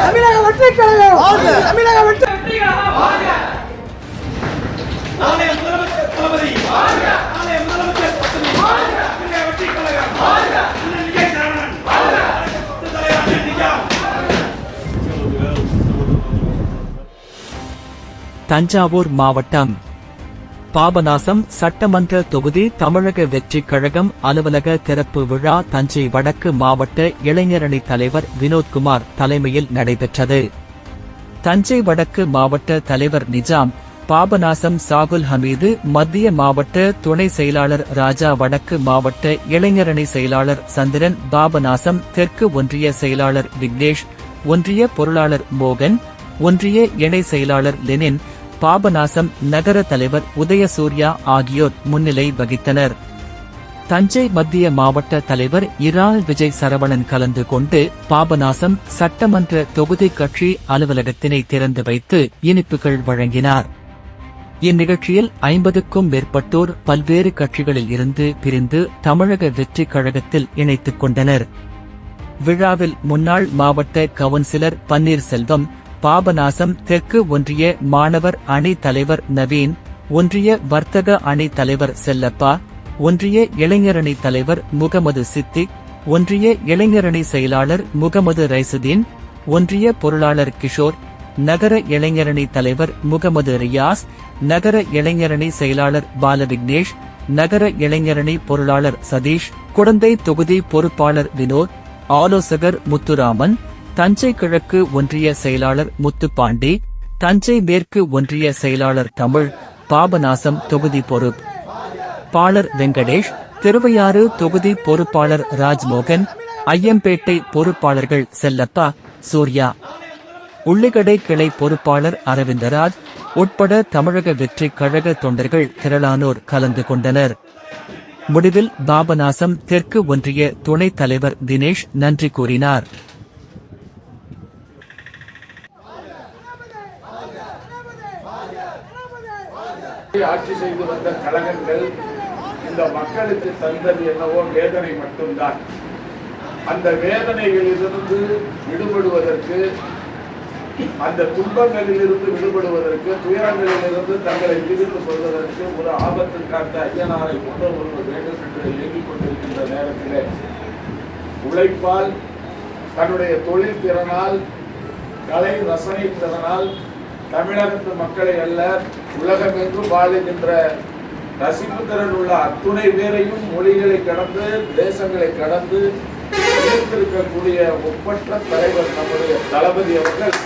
தமிழக வெற்றி கழகம் தமிழக தஞ்சாவூர் மாவட்டம் பாபநாசம் சட்டமன்ற தொகுதி தமிழக வெற்றிக் கழகம் அலுவலக திறப்பு விழா தஞ்சை வடக்கு மாவட்ட இளைஞரணி தலைவர் வினோத்குமார் தலைமையில் நடைபெற்றது. தஞ்சை வடக்கு மாவட்ட தலைவர் நிஜாம் பாபநாசம் சாகுல் ஹமீது மத்திய மாவட்ட துணை செயலாளர் ராஜா வடக்கு மாவட்ட இளைஞரணி செயலாளர் சந்திரன் பாபநாசம் தெற்கு ஒன்றிய செயலாளர் விக்னேஷ் ஒன்றிய பொருளாளர் மோகன் ஒன்றிய இணை செயலாளர் லெனின் பாபநாசம் நகர தலைவர் உதயசூர்யா ஆகியோர் முன்னிலை வகித்தனர். தஞ்சை மத்திய மாவட்ட தலைவர் இரால் விஜய் சரவணன் கலந்து கொண்டு பாபநாசம் சட்டமன்ற தொகுதி கட்சி அலுவலகத்தினை திறந்து வைத்து இனிப்புகள் வழங்கினார். இந்நிகழ்ச்சியில் ஐம்பதுக்கும் மேற்பட்டோர் பல்வேறு கட்சிகளில் இருந்து பிரிந்து தமிழக வெற்றிக் கழகத்தில் இணைத்துக் கொண்டனர். விழாவில் முன்னாள் மாவட்ட கவுன்சிலர் பன்னீர்செல்வம் பாபநாசம் தெற்கு ஒன்றிய மாணவர் அணி தலைவர் நவீன் ஒன்றிய வர்த்தக அணி தலைவர் செல்லப்பா ஒன்றிய இளைஞரணி தலைவர் முகமது சித்திக் ஒன்றிய இளைஞரணி செயலாளர் முகமது ரைசுதீன் ஒன்றிய பொருளாளர் கிஷோர் நகர இளைஞரணி தலைவர் முகமது ரியாஸ் நகர இளைஞரணி செயலாளர் பாலவிக்னேஷ் நகர இளைஞரணி பொருளாளர் சதீஷ் குழந்தை தொகுதி பொறுப்பாளர் வினோத் ஆலோசகர் முத்துராமன் தஞ்சை கிழக்கு ஒன்றிய செயலாளர் முத்துப்பாண்டி தஞ்சை மேற்கு ஒன்றிய செயலாளர் தமிழ் பாபநாசம் தொகுதி பொறுப்பு பாளர் வெங்கடேஷ் திருவையாறு தொகுதி பொறுப்பாளர் ராஜ்மோகன் ஐயம்பேட்டை பொறுப்பாளர்கள் செல்லப்பா சூர்யா. உள்ளிகடை கிளை பொறுப்பாளர் அரவிந்தராஜ் உட்பட தமிழக வெற்றி கழக தொண்டர்கள் திரளானோர் கலந்து கொண்டனர். முடிவில் பாபநாசம் தெற்கு ஒன்றிய துணைத் தலைவர் தினேஷ் நன்றி கூறினார். ஆட்சி செய்து வந்த கழகங்கள் இந்த மக்களுக்கு தந்தது என்னவோ வேதனை மட்டும்தான். அந்த வேதனைகளிலிருந்து விடுபடுவதற்கு அந்த துன்பங்களிலிருந்து விடுபடுவதற்கு துயரங்களிலிருந்து தங்களை விடுவித்துக் கொள்வதற்கு ஒரு ஆபத்து காத்த ஐயனாரை கொண்டு வருவது வேண்டும் என்று இயங்கிக் கொண்டிருக்கின்ற நேரத்திலே. உழைப்பால் தன்னுடைய தொழில் திறனால் கலை ரசனை திறனால் தமிழகத்து மக்களை அல்ல உலகமெங்கும் வாழுகின்ற ரசிப்பு திறன் உள்ள அத்துணை பேரையும் மொழிகளை கடந்து தேசங்களை கடந்து இருக்கக்கூடிய ஒப்பற்ற தலைவர் நம்முடைய தளபதி அவர்கள்.